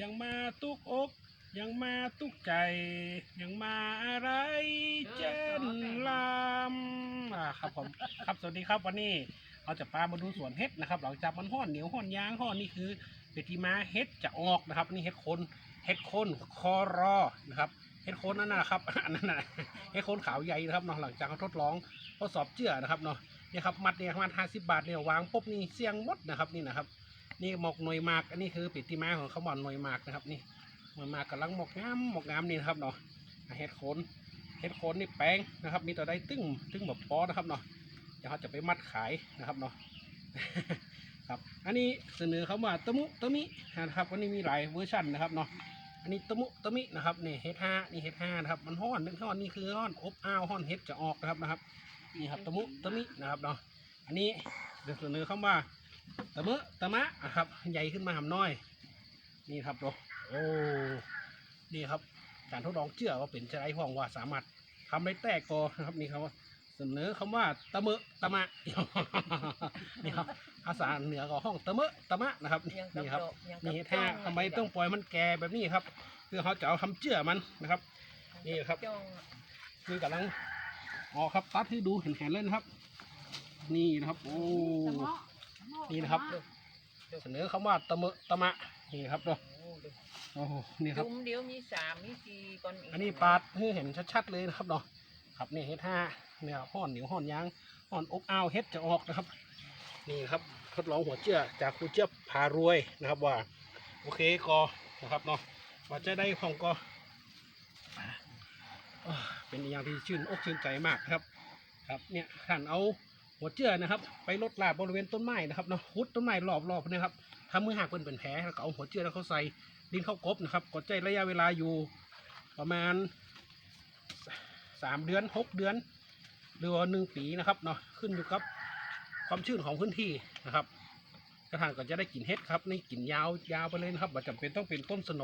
ยังมาตุกอก ยังมาตุกใจ ยังมาอะไรเจนลำอ่าครับผมครับสวัสดีครับวันนี้เราจะพามาดูสวนเห็ดนะครับหลังจากมันห่อนเหนียวห่อนยางห่อนนี่คือเป็นที่มาเห็ดจะออกนะครับ นี่เห็ดคนเห็ดคนคอรอนะครับเห็ดคนนั่นนะครับอันนั้นนะเห็ดคนขาวใหญ่นะครับเนาะหลังจากเขาทดลองทดสอบเจือนะครับเนาะเนี่ยครับมัดเนี่ยประมาณห้าสิบบาทเนี่ยวางปุ๊บนี่เสียงมดนะครับนี่นะครับ นี่หมกหน่วยมากอันนี้คือปิดที่มาของเขาหมอนหน่วยมากนะครับ นี่หน่วยมากกำลังหมกงามหมกงามนี่นะครับเนาะเห็ดโคนเห็ดโคนนี่แปลงนะครับ มีตัวใดตึ้งตึ้งแบบพอนะครับเนาะเดี๋ยวเขาจะไปมัดขายนะครับเนาะครับอันนี้เสนอเขาว่าตะมุตะมินะครับวันนี้มีหลายเวอร์ชันนะครับเนาะอันนี้ตะมุตะมินะครับนี่เห็ดห้านี่เห็ดห้านะครับมันห้อนนึกห้อนนี่คือห้อนอบอ้าวห้อนเห็ดจะออกนะครับนะครับนี่ครับตะมุตะมินะครับเนาะอันนี้เดี๋ยวเสนอเขาว่า ตะเมอะตะมะอะครับ ใหญ่ขึ้นมาหำน้อย นี่ครับโอ้โอ้นี่ครับการทดลองเชื่อว่าเป็นจะไรห้องว่าสามารถทำได้แตกกอนะครับนี่ครับเสนอคำว่าตะเมอะตะมะนี่ครับภาษาเหนือก็ห้องตะเมอะตะมะนะครับยังกับนี่ครับดอกยังกับนี่ถ้าจ้ทำไมต้องปล่อยมันแก่แบบนี้ครับ คือเขาจะเอาทำเชื่อมันนะครับ นี่ครับจ้องนี่กำลังออกครับตัดให้ดูเห็นแขนเลยนะครับ นี่นะครับ โอ้ นี่นะครับ เสนอคำว่าตะเมอะตะมะนี่ครับเนาะโอ้ดูโอ้โหนี่ครับ จุ่มเดียวมีสามมีสี่ก่อนอีกอันนี้ปาดให้เห็นชัดๆเลยนะครับเนาะครับนี่เฮ็ดห้าเนี่ยห่อนเหนียวห่อนยางห่อนอบอ้าวเฮ็ดจะออกนะครับ นี่ครับทดลองหัวเจือจากครูเจี๊ยบพารวยนะครับว่า โอเคกอนะครับเนาะว่าจะได้ของกออ่าเป็นอย่างที่ชื่นอกชื่นใจมากครับ ครับเนี่ยท่านเอา หัวเจือนะครับ ไปลดลาบบริเวณต้นไม้นะครับเนาะขุดต้นไม้รอบๆนะครับทำมือหักเป็นเป็นแผลแล้วก็เอาหัวเจือแล้วเขาใส่ดินเข้ากบนะครับกดใจระยะเวลาอยู่ประมาณสามเดือนหกเดือน หรือว่าหนึ่งปีนะครับเนาะขึ้นอยู่กับความชื้นของพื้นที่นะครับกระถางก็จะได้กลิ่นเห็ดครับนี่กลิ่นยาวยาวไปเลยนะครับไม่จำเป็นต้องเป็นต้นสโหน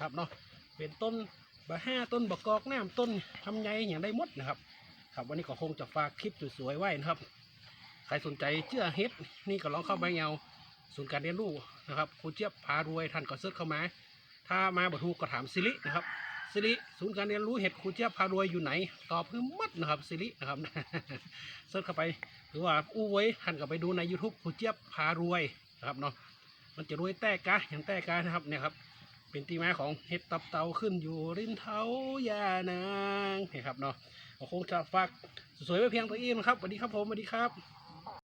ครับเนาะเป็นต้นบะห้าต้นบะกอกน้ำต้นทำไยอย่างได้หมดนะครับ ครับวันนี้ก็คงจะฝากคลิปสวยๆไว้นะครับ ใครสนใจเชื่อเฮ็ดนี่ก็ลองเข้าไปเอาศูนย์การเรียนรู้นะครับครูเจี๊ยบพารวยท่านก็เซิร์ชเข้ามา ถ้ามาบัถูก็ถามสิรินะครับสิริศูนย์การเรียนรู้เห็ดครูเจี๊ยบพารวยอยู่ไหน ตอบคือมัดนะครับสิรินะครับเซิร์ชเข้าไปหรือว่าอู้ไว้ท่านก็ไปดูใน YouTube ครูเจี๊ยบพารวยนะครับเนาะมันจะรวยแต่กะอย่างแต่กะนะครับเนี่ยครับเป็นที่มาของเห็ดตับเต่าขึ้นอยู่ริมเท้ายานางนี่ครับเนาะ ก็คงจะฝากสวยไว้เพียงตัวเองนะครับสวัสดีครับผมสวัสดีครับ